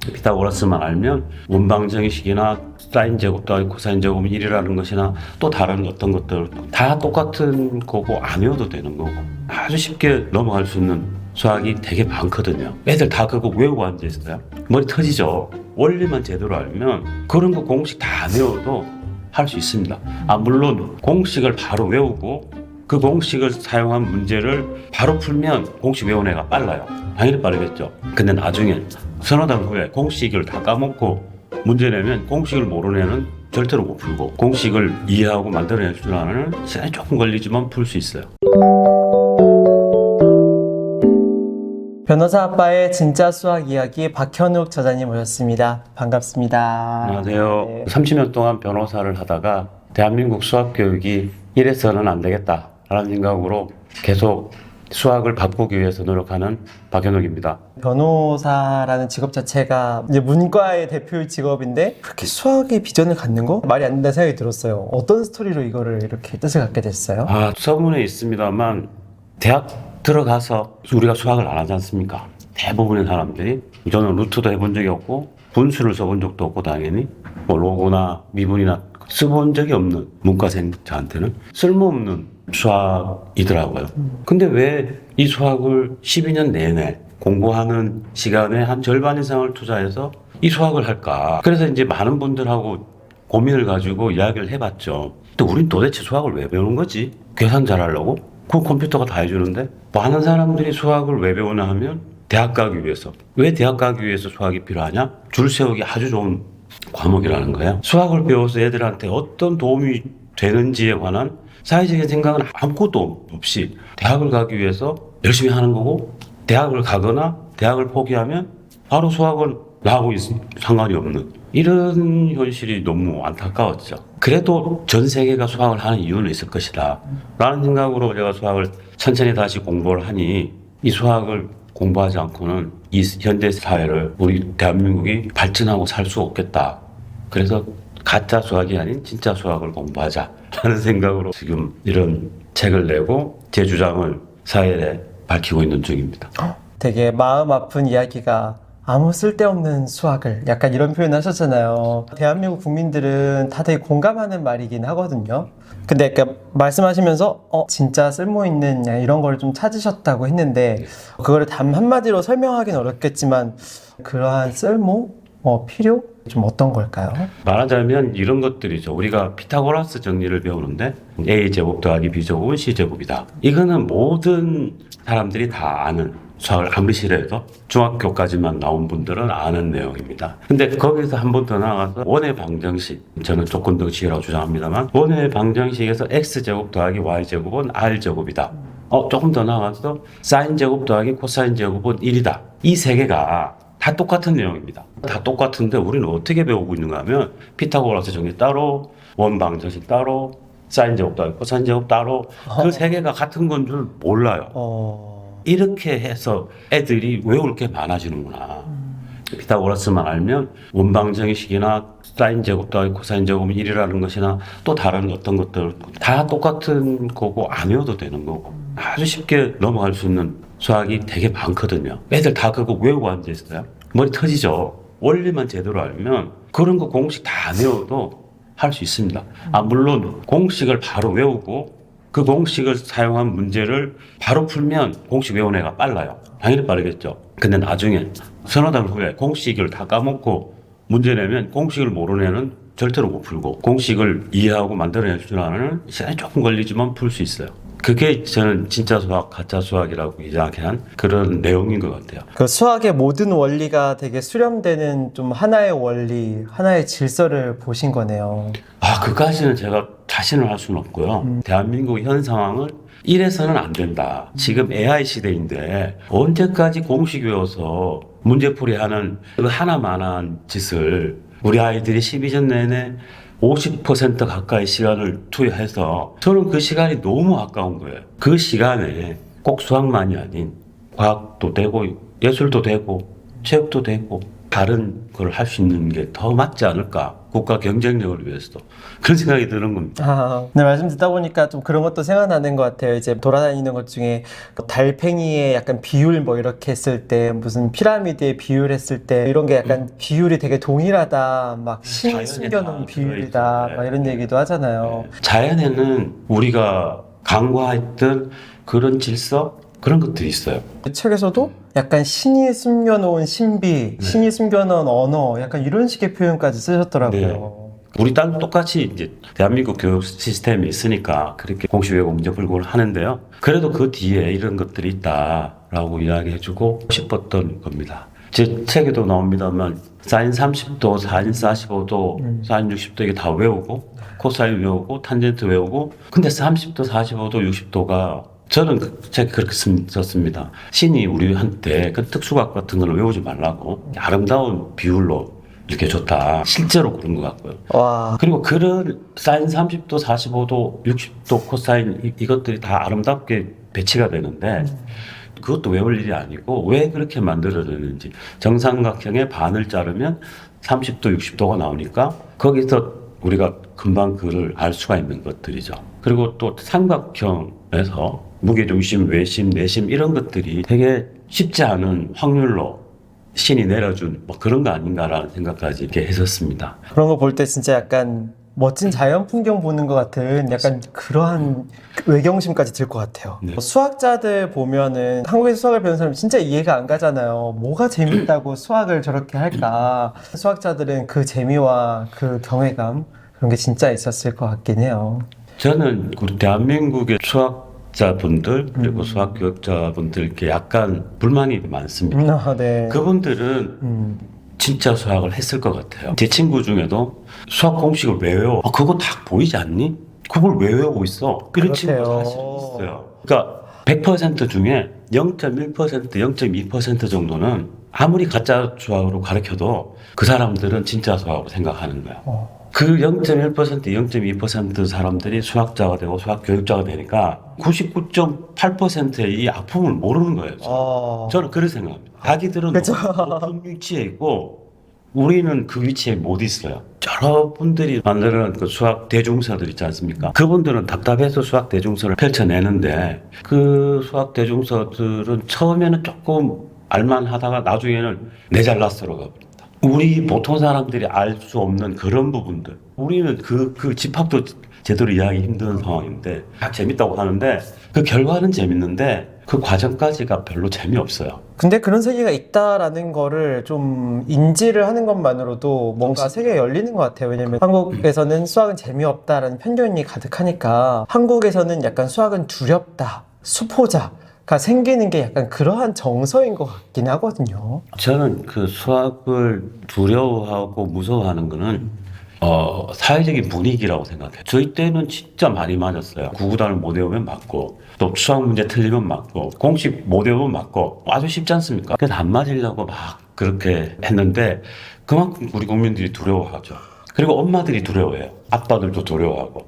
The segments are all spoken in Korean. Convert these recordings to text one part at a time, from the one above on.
피타고라스만 알면 원방정식이나 사인 제곱 더하기 코사인 제곱은 1이라는 것이나 또 다른 어떤 것들 다 똑같은 거고 안 외워도 되는 거고 아주 쉽게 넘어갈 수 있는 수학이 되게 많거든요. 애들 다 그거 외우고 앉아 있어요. 머리 터지죠. 원리만 제대로 알면 그런 거 공식 다안 외워도 할 수 있습니다. 아 물론 공식을 바로 외우고 그 공식을 사용한 문제를 바로 풀면 공식 외운 애가 빨라요. 당연히 빠르겠죠. 근데 나중에 서너 달 후에 공식을 다 까먹고 문제 내면 공식을 모르는 애는 절대로 못 풀고 공식을 이해하고 만들어낼 줄 아는 시간이 조금 걸리지만 풀 수 있어요. 변호사 아빠의 진짜 수학 이야기 박현욱 저자님 모셨습니다. 반갑습니다. 안녕하세요. 네. 30년 동안 변호사를 하다가 대한민국 수학 교육이 이래서는 안 되겠다라는 생각으로 계속 수학을 바꾸기 위해서 노력하는 박현욱입니다. 변호사라는 직업 자체가 이제 문과의 대표 직업인데 그렇게 수학의 비전을 갖는 거 말이 안 된다는 생각이 들었어요. 어떤 스토리로 이거를 이렇게 뜻을 갖게 됐어요? 아, 서문에 있습니다만 대학 들어가서 우리가 수학을 안 하지 않습니까? 대부분의 사람들이 저는 루트도 해본 적이 없고 분수를 써본 적도 없고 당연히 뭐 로고나 미분이나 써본 적이 없는 문과생 저한테는 쓸모없는 수학이더라고요. 근데 왜 이 수학을 12년 내내 공부하는 시간에 한 절반 이상을 투자해서 이 수학을 할까? 그래서 이제 많은 분들하고 고민을 가지고 이야기를 해봤죠. 근데 우린 도대체 수학을 왜 배우는 거지? 계산 잘하려고? 그 컴퓨터가 다 해주는데? 많은 사람들이 수학을 왜 배우나 하면 대학 가기 위해서. 왜 대학 가기 위해서 수학이 필요하냐? 줄 세우기 아주 좋은 과목이라는 거예요. 수학을 배워서 애들한테 어떤 도움이 되는지에 관한 사회적인 생각은 아무것도 없이 대학을 가기 위해서 열심히 하는 거고 대학을 가거나 대학을 포기하면 바로 수학을 나하고 있, 상관이 없는 이런 현실이 너무 안타까웠죠. 그래도 전 세계가 수학을 하는 이유는 있을 것이다. 라는 생각으로 제가 수학을 천천히 다시 공부를 하니 이 수학을 공부하지 않고는 이 현대 사회를 우리 대한민국이 발전하고 살 수 없겠다. 그래서 가짜 수학이 아닌 진짜 수학을 공부하자. 라는 생각으로 지금 이런 책을 내고 제 주장을 사회에 밝히고 있는 중입니다. 되게 마음 아픈 이야기가 아무 쓸데없는 수학을 약간 이런 표현 하셨잖아요. 대한민국 국민들은 다 되게 공감하는 말이긴 하거든요. 근데 이렇게 말씀하시면서 어 진짜 쓸모 있는 이런 걸 좀 찾으셨다고 했는데 그거를 단 한마디로 설명하기는 어렵겠지만 그러한 쓸모, 어, 필요 좀 어떤 걸까요? 말하자면 이런 것들이죠. 우리가 피타고라스 정리를 배우는데 a 제곱 더하기 b 제곱은 c 제곱이다. 이거는 모든 사람들이 다 아는 수학을 아무리 싫어해도 중학교까지만 나온 분들은 아는 내용입니다. 근데 거기서 한 번 더 나가서 원의 방정식 저는 조금 더 지으라고 주장합니다만 원의 방정식에서 x 제곱 더하기 y 제곱은 r 제곱이다. 어 조금 더 나가서 사인 제곱 더하기 코사인 제곱은 1이다. 이 세 개가 다 똑같은 내용입니다. 다 똑같은데 우리는 어떻게 배우고 있는가 하면 피타고라스 정리 따로, 원방 정식 따로, 사인 제곱 따로, 코사인 제곱 따로 그 세 개가 같은 건 줄 몰라요. 어, 이렇게 해서 애들이 외울 게 많아지는구나. 피타고라스만 알면 원방정식이나 사인 제곱 더하기 코사인 제곱은 1이라는 것이나 또 다른 어떤 것들 다 똑같은 거고 안 외워도 되는 거고 아주 쉽게 넘어갈 수 있는 수학이 되게 많거든요. 애들 다 그거 외우고 앉아 있어요. 머리 터지죠. 원리만 제대로 알면 그런 거 공식 다안 외워도 할 수 있습니다. 아 물론 공식을 바로 외우고 그 공식을 사용한 문제를 바로 풀면 공식 외운 애가 빨라요. 당연히 빠르겠죠. 근데 나중에 서너 달 후에 공식을 다 까먹고 문제 내면 공식을 모르는 애는 절대로 못 풀고 공식을 이해하고 만들어낼 줄 아는 시간이 조금 걸리지만 풀 수 있어요. 그게 저는 진짜 수학, 가짜 수학이라고 이야기한 그런 내용인 것 같아요. 그 수학의 모든 원리가 되게 수렴되는 좀 하나의 원리, 하나의 질서를 보신 거네요. 아, 그까지는 제가 자신을 할 수는 없고요. 대한민국 현 상황을 이래서는 안 된다. 지금 AI 시대인데 언제까지 공식 외워서 문제풀이 하는 그 하나만한 짓을 우리 아이들이 12년 내내 50% 가까이 시간을 투여해서 저는 그 시간이 너무 아까운 거예요. 그 시간에 꼭 수학만이 아닌 과학도 되고 예술도 되고 체육도 되고 다른 걸 할 수 있는 게 더 맞지 않을까? 국가 경쟁력을 위해서도 그런 생각이 드는 겁니다. 아, 네, 말씀 듣다 보니까 좀 그런 것도 생각나는 것 같아요. 이제 돌아다니는 것 중에 뭐 달팽이의 약간 비율 뭐 이렇게 했을 때 무슨 피라미드의 비율 했을 때 이런 게 약간 비율이 되게 동일하다. 막 신이 자연에 숨겨놓은 다 비율이다. 들어있죠. 막 이런 네. 얘기도 하잖아요. 자연에는 우리가 간과했던 그런 질서 그런 것들이 있어요. 그 책에서도 약간 신이 숨겨놓은 신비, 신이 숨겨놓은 언어, 약간 이런 식의 표현까지 쓰셨더라고요. 우리 딸도 똑같이 이제 대한민국 교육 시스템이 있으니까 그렇게 공식 외국 문제 하는데요. 그래도 그 뒤에 이런 것들이 있다라고 이야기해주고 싶었던 겁니다. 제 책에도 나옵니다만 사인 30도, 사인 45도, 사인 60도 이게 다 외우고 코사인 외우고 탄젠트 외우고 근데 30도, 45도, 60도가 저는 그 책에 그렇게 쓴- 썼습니다. 신이 우리한테 그 특수각 같은 걸 외우지 말라고 아름다운 비율로 이렇게 줬다. 실제로 그런 것 같고요. 와, 그리고 그런 사인 30도, 45도, 60도 코사인 이, 이것들이 다 아름답게 배치가 되는데 그것도 외울 일이 아니고 왜 그렇게 만들어졌는지 정삼각형의 반을 자르면 30도, 60도가 나오니까 거기서 우리가 금방 그를 알 수가 있는 것들이죠. 그리고 또 삼각형에서 무게중심, 외심, 내심 이런 것들이 되게 쉽지 않은 확률로 신이 내려준 뭐 그런 거 아닌가라는 생각까지 이렇게 했었습니다. 그런 거 볼 때 진짜 약간 멋진 자연 풍경 보는 것 같은 약간 그러한 외경심까지 들 것 같아요. 네. 수학자들 보면은 한국에서 수학을 배우는 사람 진짜 이해가 안 가잖아요. 뭐가 재밌다고 수학을 저렇게 할까? 수학자들은 그 재미와 그 경외감 그런 게 진짜 있었을 것 같긴 해요. 저는 우리 대한민국의 수학 자분들 그리고 수학 교육자분들께 약간 불만이 많습니다. 음, 아, 네. 그분들은 음, 진짜 수학을 했을 것 같아요. 제 친구 중에도 수학 공식을 왜 외워? 아, 그거 다 보이지 않니? 그걸 왜 외우고 있어? 이런 친구가. 사실 있어요. 그러니까 100% 중에 0.1%, 0.2% 정도는 아무리 가짜 수학으로 가르쳐도 그 사람들은 진짜 수학으로 생각하는 거야. 어. 그 0.1%, 0.2% 사람들이 수학자가 되고 수학 교육자가 되니까 99.8%의 이 아픔을 모르는 거예요. 어. 저는 그렇게 생각합니다. 자기들은 그쵸. 높은 위치에 있고 우리는 그 위치에 못 있어요. 여러분들이 만드는 그 수학 대중서들 있지 않습니까? 그분들은 답답해서 수학 대중서를 펼쳐내는데 그 수학 대중서들은 처음에는 조금 알만하다가 나중에는 내 잘났어로 가버립니다. 우리 보통 사람들이 알 수 없는 그런 부분들. 우리는 그, 그 집합도 제대로 이해하기 힘든 상황인데 다 재밌다고 하는데 그 결과는 재밌는데 그 과정까지가 별로 재미없어요. 근데 그런 세계가 있다라는 거를 좀 인지를 하는 것만으로도 뭔가 세계가 열리는 것 같아요. 왜냐면 한국에서는 수학은 재미없다라는 편견이 가득하니까 한국에서는 약간 수학은 두렵다, 수포자 가 생기는 게 약간 그러한 정서인 것 같긴 하거든요. 저는 그 수학을 두려워하고 무서워하는 거는 어, 사회적인 분위기라고 생각해요. 저희 때는 진짜 많이 맞았어요. 구구단을 못 외우면 맞고, 또 수학 문제 틀리면 맞고, 공식 못 외우면 맞고, 아주 쉽지 않습니까? 그래서 안 맞으려고 막 그렇게 했는데, 그만큼 우리 국민들이 두려워하죠. 그리고 엄마들이 두려워해요. 아빠들도 두려워하고.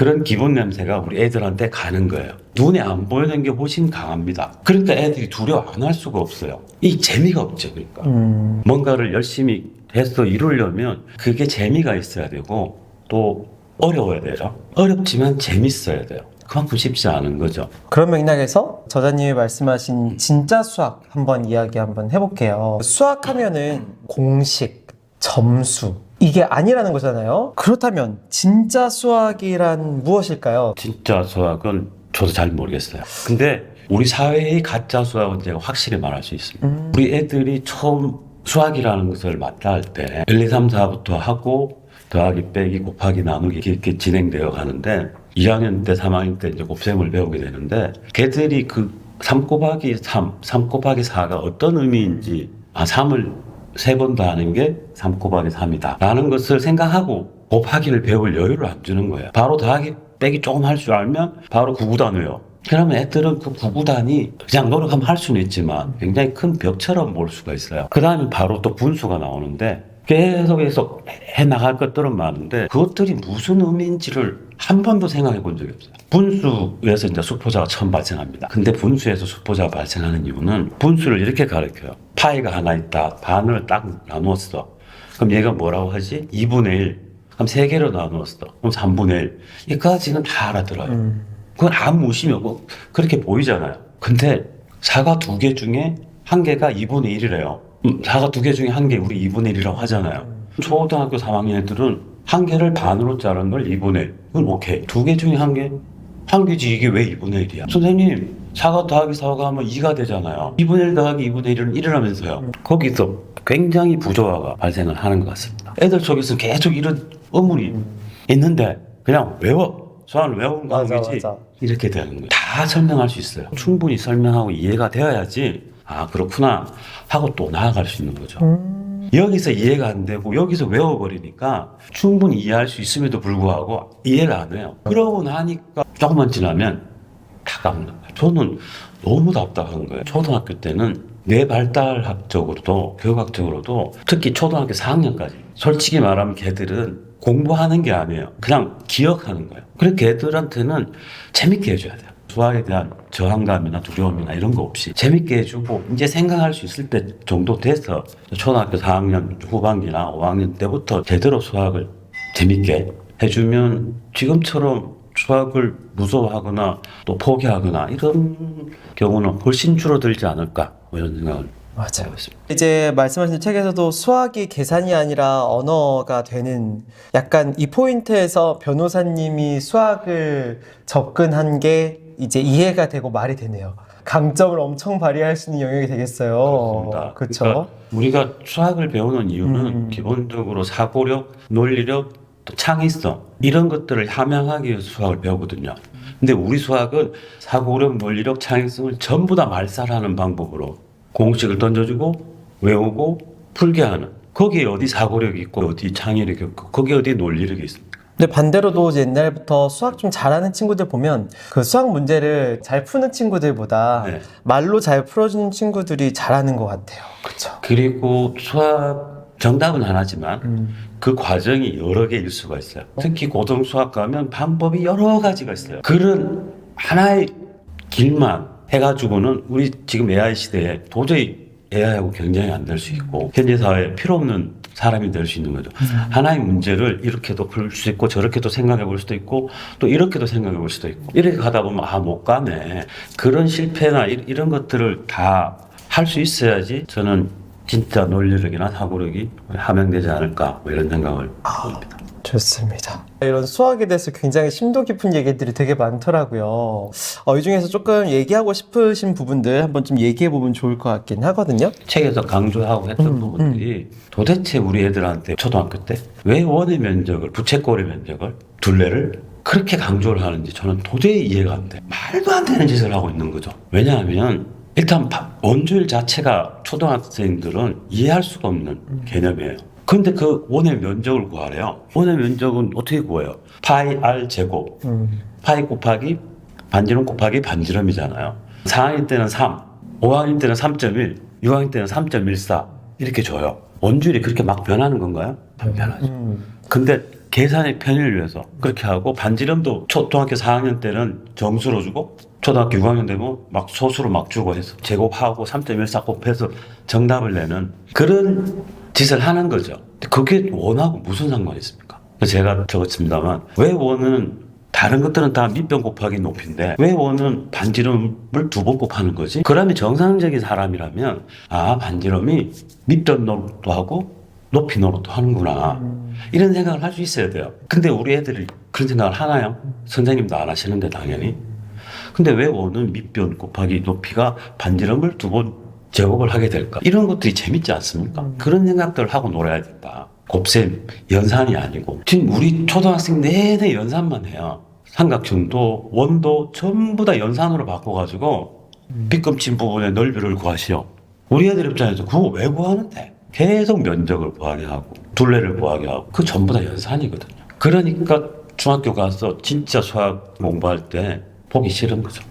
그런 기분 냄새가 우리 애들한테 가는 거예요. 눈에 안 보이는 게 훨씬 강합니다. 그러니까 애들이 두려워 안 할 수가 없어요. 이 재미가 없죠, 그러니까. 음, 뭔가를 열심히 해서 이루려면 그게 재미가 있어야 되고 또 어려워야 돼요. 어렵지만 재밌어야 돼요. 그만큼 쉽지 않은 거죠. 그런 맥락에서 저자님이 말씀하신 진짜 수학 한번 이야기 한번 해볼게요. 수학하면은 공식, 점수 이게 아니라는 거잖아요. 그렇다면 진짜 수학이란 무엇일까요? 진짜 수학은 저도 잘 모르겠어요. 근데 우리 사회의 가짜 수학은 제가 확실히 말할 수 있습니다. 음. 우리 애들이 처음 수학이라는 것을 맡다 할때 1, 2, 3, 4부터 하고 더하기 빼기 곱하기 나누기 이렇게 진행되어 가는데 2학년 때 3학년 때 이제 곱셈을 배우게 되는데 걔들이 그3 곱하기 3, 3 곱하기 4가 어떤 의미인지 아 3을 세번더 하는 게 3 곱하기 3이다. 라는 것을 생각하고 곱하기를 배울 여유를 안 주는 거예요. 바로 더하기 빼기 조금 할 줄 알면 바로 구구단 외워 그러면 애들은 그 구구단이 그냥 노력하면 할 수는 있지만 굉장히 큰 벽처럼 볼 수가 있어요. 그 다음에 바로 또 분수가 나오는데 계속 계속 해 나갈 것들은 많은데 그것들이 무슨 의미인지를 한 번도 생각해 본 적이 없어요. 분수에서 이제 수포자가 처음 발생합니다. 근데 분수에서 수포자가 발생하는 이유는 분수를 이렇게 가르쳐요. 파이가 하나 있다. 반을 딱 나누었어. 그럼 얘가 뭐라고 하지? 2분의 1. 그럼 세 개로 나누었어. 그럼 3분의 1. 이까지는 다 알아들어요. 그건 아무 의심이 없고 그렇게 보이잖아요. 근데 사과 두 개 중에 한 개가 2분의 1이래요. 음, 사과 두 개 중에 한 개 우리 2분의 1이라고 하잖아요. 초등학교 3학년 애들은 한 개를 반으로 자른 걸 2분의 1. 그건 오케이. 두 개 중에 한 개? 한 개지 이게 왜 2분의 1이야? 선생님, 사과 더하기 사과 하면 2가 되잖아요. 2분의 1 더하기 2분의 1은 1이라면서요. 거기서 굉장히 부조화가 발생을 하는 것 같습니다. 애들 속에서 계속 이런 의문이 있는데 그냥 외워. 맞아, 과목이지. 맞아. 이렇게 되는 거예요. 다 설명할 수 있어요. 충분히 설명하고 이해가 되어야지 아 그렇구나 하고 또 나아갈 수 있는 거죠. 여기서 이해가 안 되고 여기서 외워버리니까 충분히 이해할 수 있음에도 불구하고 이해를 안 해요. 그러고 나니까 조금만 지나면 다 까먹는 거예요. 저는 너무 답답한 거예요. 초등학교 때는 뇌 발달학적으로도 교육학적으로도 특히 초등학교 4학년까지 솔직히 말하면 걔들은 공부하는 게 아니에요. 그냥 기억하는 거예요. 그래서 걔들한테는 재밌게 해줘야 돼요. 수학에 대한 저항감이나 두려움이나 이런 거 없이 재밌게 해주고 이제 생각할 수 있을 때 정도 돼서 초등학교 4학년 후반기나 5학년 때부터 제대로 수학을 재밌게 해주면 지금처럼 수학을 무서워하거나 또 포기하거나 이런 경우는 훨씬 줄어들지 않을까 뭐 이런 생각을 맞아요. 이제 말씀하신 책에서도 수학이 계산이 아니라 언어가 되는 약간 이 포인트에서 변호사님이 수학을 접근한 게 이제 이해가 되고 말이 되네요. 강점을 엄청 발휘할 수 있는 영역이 되겠어요. 그렇습니다. 그렇죠. 그러니까 우리가 수학을 배우는 이유는 음. 기본적으로 사고력, 논리력, 또 창의성 이런 것들을 함양하기 위해서 수학을 배우거든요. 근데 우리 수학은 사고력, 논리력, 창의성을 전부 다 말살하는 방법으로 공식을 던져주고 외우고 풀게 하는 거기에 어디 사고력이 있고 어디 창의력이 있고 거기에 어디 논리력이 있습니까? 근데 반대로도 옛날부터 수학 좀 잘하는 친구들 보면 그 수학 문제를 잘 푸는 친구들보다 네. 말로 잘 풀어주는 친구들이 잘하는 것 같아요. 그렇죠. 그리고 수학 정답은 하나지만 그 과정이 여러 개일 수가 있어요. 특히 고등 수학 가면 방법이 여러 가지가 있어요. 그런 하나의 길만 해가지고는 우리 지금 AI 시대에 도저히 AI하고 경쟁이 안 될 수 있고 현재 사회에 필요 없는 사람이 될 수 있는 거죠. 하나의 문제를 이렇게도 풀 수 있고 저렇게도 생각해 볼 수도 있고 또 이렇게도 생각해 볼 수도 있고 이렇게 가다 보면 아 못 가네 그런 실패나 이- 이런 것들을 다 할 수 있어야지 저는 진짜 논리력이나 사고력이 함양되지 않을까 뭐 이런 생각을 합니다. 좋습니다. 이런 수학에 대해서 굉장히 심도 깊은 얘기들이 되게 많더라고요. 어, 이 중에서 조금 얘기하고 싶으신 부분들 한번 좀 얘기해 보면 좋을 것 같긴 하거든요. 책에서 강조하고 했던 음, 부분들이 도대체 우리 애들한테 초등학교 때 왜 원의 면적을 부채꼴의 면적을 둘레를 그렇게 강조를 하는지 저는 도저히 이해가 안 돼. 말도 안 되는 짓을 하고 있는 거죠. 왜냐하면 일단 바- 원주율 자체가 초등학생들은 이해할 수가 없는 개념이에요. 근데 그 원의 면적을 구하래요. 원의 면적은 어떻게 구해요? 파이 r 제곱. 파이 곱하기 반지름 곱하기 반지름이잖아요. 4학년 때는 3, 5학년 때는 3.1, 6학년 때는 3.14 이렇게 줘요. 원줄이 그렇게 막 변하는 건가요? 안 변하죠. 음. 근데 계산의 편의를 위해서 그렇게 하고 반지름도 초등학교 4학년 때는 정수로 주고 초등학교 6학년 되면 막 소수로 막 주고 해서 제곱하고 3.14 곱해서 정답을 내는 그런 짓을 하는 거죠. 그게 원하고 무슨 상관이 있습니까? 제가 적었습니다만 왜 원은 다른 것들은 다 밑변 곱하기 높인데 왜 원은 반지름을 두 번 곱하는 거지? 그러면 정상적인 사람이라면 아 반지름이 밑변 노릇도 하고 높이 노릇도 하는구나 이런 생각을 할 수 있어야 돼요. 근데 우리 애들이 그런 생각을 하나요? 선생님도 안 하시는데 당연히. 근데 왜 원은 밑변 곱하기 높이가 반지름을 두번 제곱을 하게 될까? 이런 것들이 재밌지 않습니까? 그런 생각들을 하고 놀아야 된다. 곱셈, 연산이 아니고. 지금 우리 초등학생 내내 연산만 해요. 삼각형도, 원도 전부 다 연산으로 바꿔가지고 빗금친 부분의 넓이를 구하시오. 우리 애들 입장에서 그거 왜 구하는데? 계속 면적을 구하게 하고, 둘레를 구하게 하고, 그 전부 다 연산이거든요. 그러니까 중학교 가서 진짜 수학 공부할 때 보기 싫은 거죠.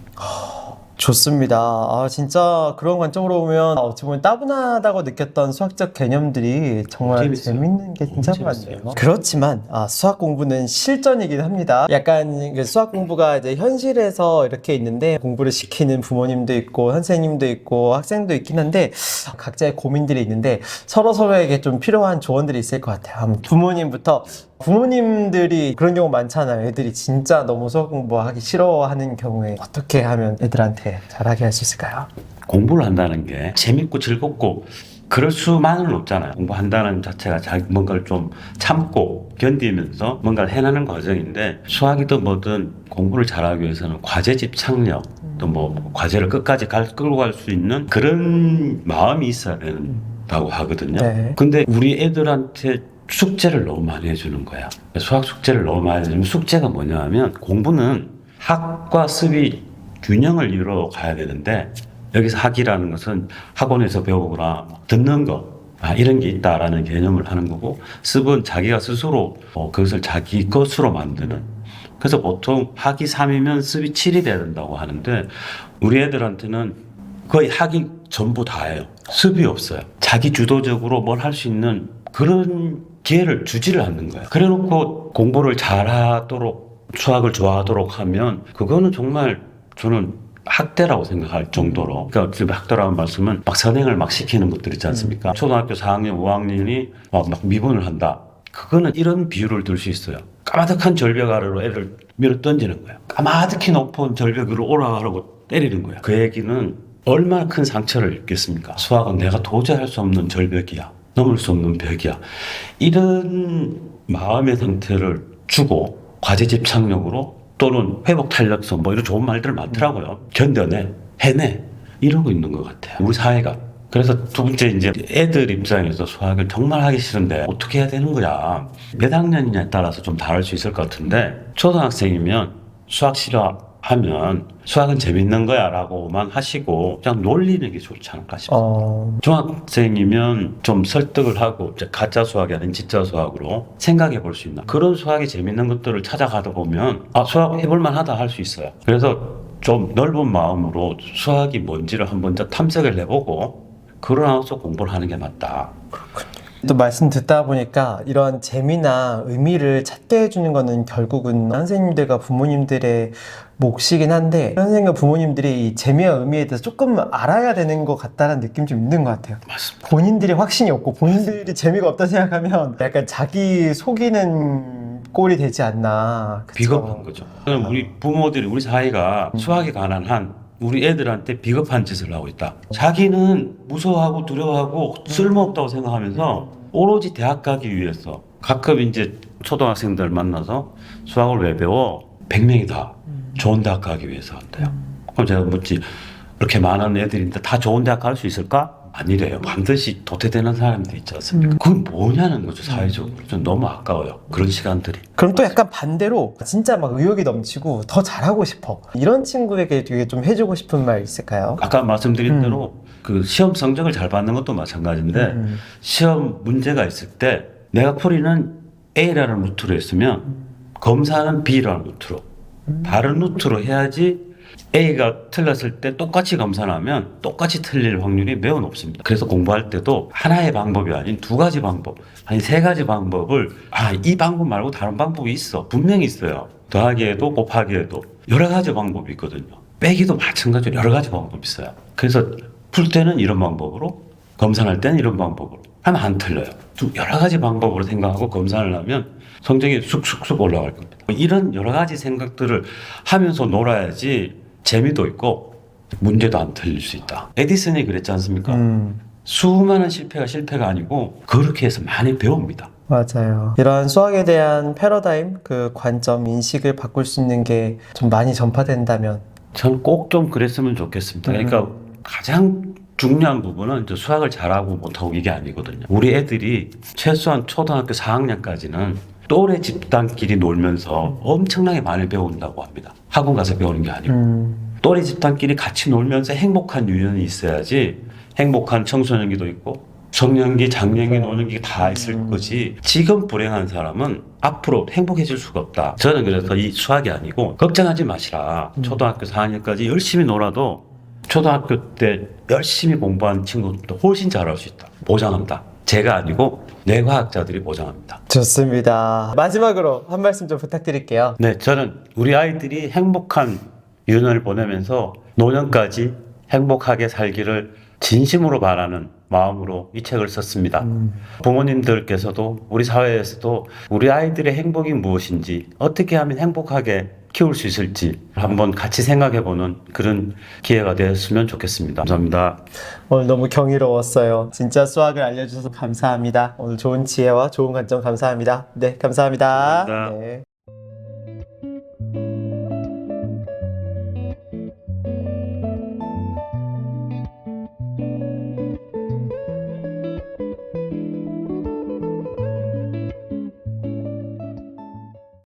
좋습니다. 아, 진짜 그런 관점으로 보면 어찌 보면 따분하다고 느꼈던 수학적 개념들이 정말 재밌어요. 재밌는 게 진짜. 많네요. 그렇지만 아, 수학 공부는 실전이긴 합니다. 약간 그 수학 공부가 이제 현실에서 이렇게 있는데 공부를 시키는 부모님도 있고 선생님도 있고 학생도 있긴 한데 각자의 고민들이 있는데 서로 서로에게 좀 필요한 조언들이 있을 것 같아요. 부모님부터 부모님들이 그런 경우 많잖아요. 애들이 진짜 너무 수학 공부하기 싫어하는 경우에 어떻게 하면 애들한테 잘하게 할 수 있을까요? 공부를 한다는 게 재밌고 즐겁고 그럴 수만은 없잖아요. 공부한다는 자체가 자기 뭔가를 좀 참고 견디면서 뭔가를 해나는 과정인데 수학이든 뭐든 공부를 잘하기 위해서는 과제 집착력 또 뭐 과제를 끝까지 갈, 끌고 갈 수 있는 그런 마음이 있어야 된다고 하거든요. 네. 근데 우리 애들한테 숙제를 너무 많이 해주는 거야. 수학 숙제를 너무 많이 해주면 숙제가 뭐냐 하면 공부는 학과 습이 균형을 이루어 가야 되는데 여기서 학이라는 것은 학원에서 배우거나 듣는 거 아, 이런 게 있다라는 개념을 하는 거고 습은 자기가 스스로 어, 그것을 자기 것으로 만드는 그래서 보통 학이 3이면 습이 7이 돼야 된다고 하는데 우리 애들한테는 거의 학이 전부 다예요. 습이 없어요. 자기 주도적으로 뭘 할 수 있는 그런 기회를 주지를 않는 거예요. 그래 놓고 공부를 잘하도록 수학을 좋아하도록 하면 그거는 정말 저는 학대라고 생각할 정도로 그러니까 지금 학대라는 말씀은 막 선행을 막 시키는 것들 있지 않습니까? 초등학교 4학년, 5학년이 막, 막 미분을 한다. 그거는 이런 비유를 들 수 있어요. 까마득한 절벽 아래로 애를 밀어 던지는 거예요. 까마득히 높은 절벽 위로 올라가라고 때리는 거예요. 그 얘기는 얼마나 큰 상처를 입겠습니까? 수학은 내가 도저히 할 수 없는 절벽이야. 넘을 수 없는 벽이야. 이런 마음의 상태를 주고 과제 집착력으로 또는 회복 탄력성 뭐 이런 좋은 말들 많더라고요. 견뎌내, 해내 이러고 있는 것 같아요. 우리 사회가. 그래서 두 번째 이제 애들 입장에서 수학을 정말 하기 싫은데 어떻게 해야 되는 거야. 몇 학년이냐에 따라서 좀 다를 수 있을 것 같은데 초등학생이면 수학 싫어 하면 수학은 재밌는 거야 라고만 하시고 그냥 놀리는 게 좋지 않을까 싶어요. 어, 중학생이면 좀 설득을 하고 가짜 수학이 아닌 진짜 수학으로 생각해 볼 수 있는 그런 수학이 재밌는 것들을 찾아가다 보면 아 수학 해볼 만 하다 할 수 있어요. 그래서 좀 넓은 마음으로 수학이 뭔지를 한번 더 탐색을 해보고 그러나서 공부를 하는 게 맞다. 또 말씀 듣다 보니까 이런 재미나 의미를 찾게 해주는 거는 결국은 선생님들과 부모님들의 몫이긴 한데 선생님과 부모님들이 이 재미와 의미에 대해서 조금 알아야 되는 것 같다는 느낌 좀 있는 것 같아요. 맞습니다. 본인들이 확신이 없고 본인들이 재미가 없다 생각하면 약간 자기 속이는 꼴이 되지 않나. 그쵸? 비겁한 거죠. 그럼 우리 부모들이 우리 사회가 수학에 관한 한 우리 애들한테 비겁한 짓을 하고 있다. 자기는 무서워하고 두려워하고 쓸모없다고 생각하면서 오로지 대학 가기 위해서 가끔 이제 초등학생들 만나서 수학을 왜 배워? 100명이 다 좋은 대학 가기 위해서 한대요. 그럼 제가 묻지 이렇게 많은 애들인데 다 좋은 대학 갈 수 있을까? 아니래요. 반드시 도태되는 사람들이 있지 않습니까? 그건 뭐냐는 거죠, 사회적으로. 좀 너무 아까워요. 그런 시간들이. 그럼 또 약간 반대로 진짜 막 의욕이 넘치고 더 잘하고 싶어. 이런 친구에게 되게 좀 해주고 싶은 말 있을까요? 아까 말씀드린 음. 대로 그 시험 성적을 잘 받는 것도 마찬가지인데 음. 시험 문제가 있을 때 내가 풀이는 A라는 루트로 했으면 검사는 B라는 루트로 다른 루트로 해야지 A가 틀렸을 때 똑같이 검사를 하면 똑같이 틀릴 확률이 매우 높습니다. 그래서 공부할 때도 하나의 방법이 아닌 두 가지 방법, 아니 세 가지 방법을 아, 이 방법 말고 다른 방법이 있어. 분명히 있어요. 더하기에도 곱하기에도 여러 가지 방법이 있거든요. 빼기도 마찬가지로 여러 가지 방법이 있어요. 그래서 풀 때는 이런 방법으로 검사할 때는 이런 방법으로 하면 안 틀려요. 두- 여러 가지 방법으로 생각하고 검사를 하면 성적이 쑥쑥쑥 올라갈 겁니다. 이런 여러 가지 생각들을 하면서 놀아야지 재미도 있고 문제도 안 틀릴 수 있다. 에디슨이 그랬지 않습니까? 음. 수많은 실패가 실패가 아니고 그렇게 해서 많이 배웁니다. 맞아요. 이런 수학에 대한 패러다임, 그 관점, 인식을 바꿀 수 있는 게 좀 많이 전파된다면. 저는 꼭 좀 그랬으면 좋겠습니다. 그러니까 가장 중요한 부분은 이제 수학을 잘하고 못하고 이게 아니거든요. 우리 애들이 최소한 초등학교 4학년까지는 또래 집단끼리 놀면서 엄청나게 많이 배운다고 합니다. 학원 가서 배우는 게 아니고. 음. 또래 집단끼리 같이 놀면서 행복한 유년이 있어야지 행복한 청소년기도 있고 성년기, 장년기, 노년기 다 있을 거지. 지금 불행한 사람은 앞으로 행복해질 수가 없다. 저는 그래서 이 수학이 아니고 걱정하지 마시라. 초등학교 4학년까지 열심히 놀아도 초등학교 때 열심히 공부한 친구도 훨씬 잘할 수 있다. 보장한다. 제가 아니고 뇌과학자들이 보장합니다. 좋습니다. 마지막으로 한 말씀 좀 부탁드릴게요. 네, 저는 우리 아이들이 행복한 유년을 보내면서 노년까지 행복하게 살기를 진심으로 바라는 마음으로 이 책을 썼습니다. 부모님들께서도 우리 사회에서도 우리 아이들의 행복이 무엇인지 어떻게 하면 행복하게 키울 수 있을지 한번 같이 생각해보는 그런 기회가 되었으면 좋겠습니다. 감사합니다. 오늘 너무 경이로웠어요. 진짜 수학을 알려주셔서 감사합니다. 오늘 좋은 지혜와 좋은 관점 감사합니다. 네, 감사합니다. 감사합니다. 네.